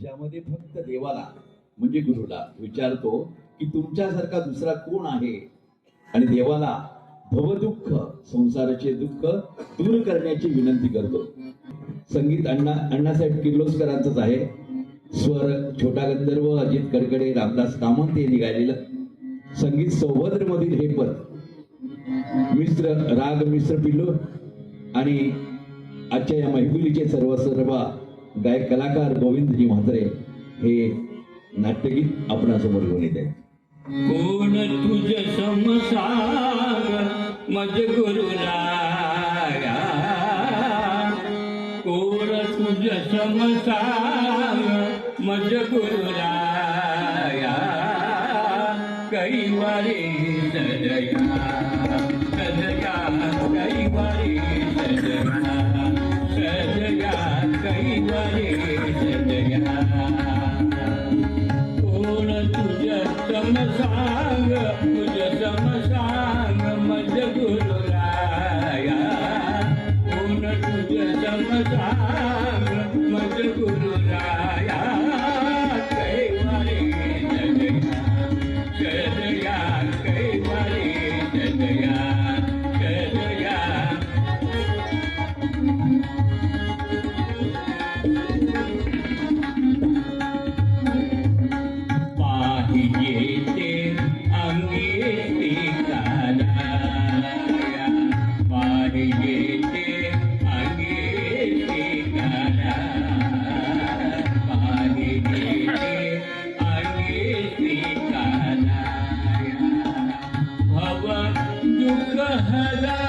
ज्यामध्ये फक्त देवाला म्हणजे गुरुला विचारतो की तुमच्यासारखा दुसरा कोण आहे? आणि देवाला भवदुःख संसाराचे दुःख दूर करण्याची विनंती करतो. संगीत अण्णा अण्णासाहेब किर्लोस्करांचंच आहे. स्वर छोटा गंधर्व अजित कडकडे रामदास कामंत यांनी गायलेलं संगीत सौभद्र मधील हे पद. मिश्र राग मिश्र पिल्लू आणि आजच्या या मैफिलीचे सर्व सर्व गायक कलाकार गोविंदजी म्हात्रे हे नाट्यगीत आपणासमोर घेऊन येत आहेत. कोण तुझ समसाग मज गुरुराया कोण तुझ समसाग मज गुरुराया कैवारी सदया सदया कैवारी समसांग तुझ समसांग मज गुरुराया कोण तुझ समसांग मज Yeah.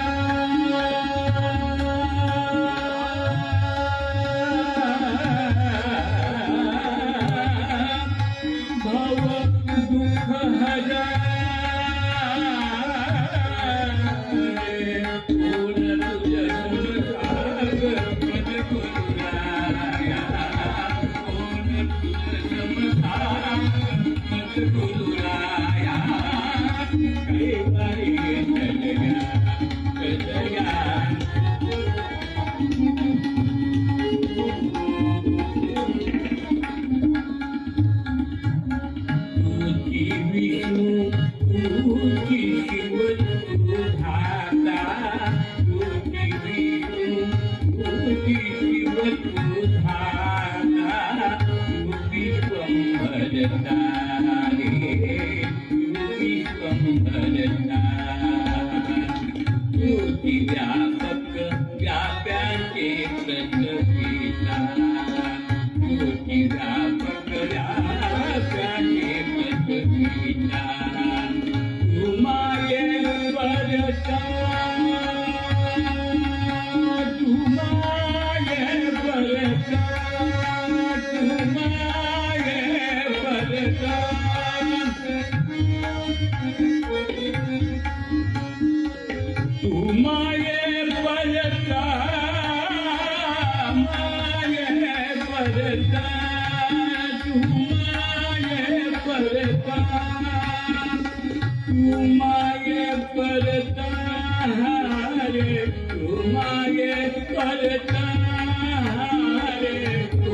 व्यापक व्याप्याचे प्रसविता तुझी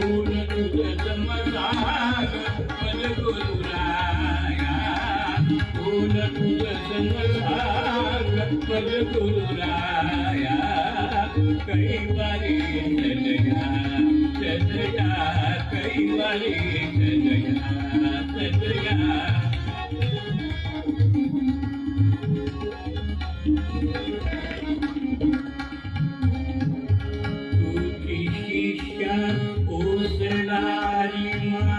तुझ समसाग मज गुरुराया कोण ಕೈವಾರಿ ಜಯ ಜಯ ಕೈವಾರಿ ಜಯ ಜಯ ಶಿಷ್ಯ ಓಸಲಾರಿ ಮಾ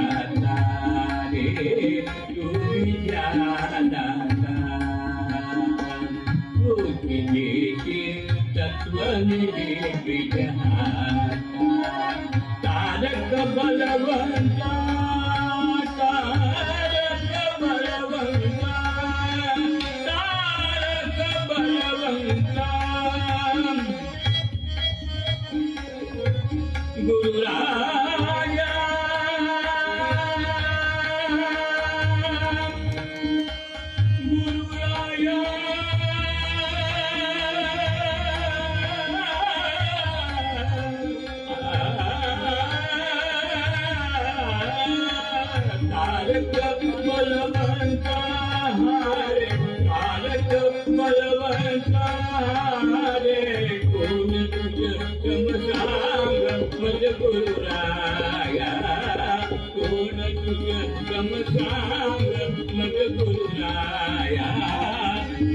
ತಾರಕ ಬಲವ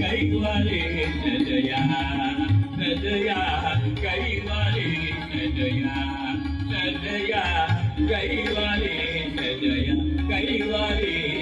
ಕೈವಾಲಿ ನಜಯ ನಜಯ ಕೈವಾಲಿ ನಜಯ ನಜಯ ಕೈವಾಲಿ ನಜಯ ಕೈವಾಲಿ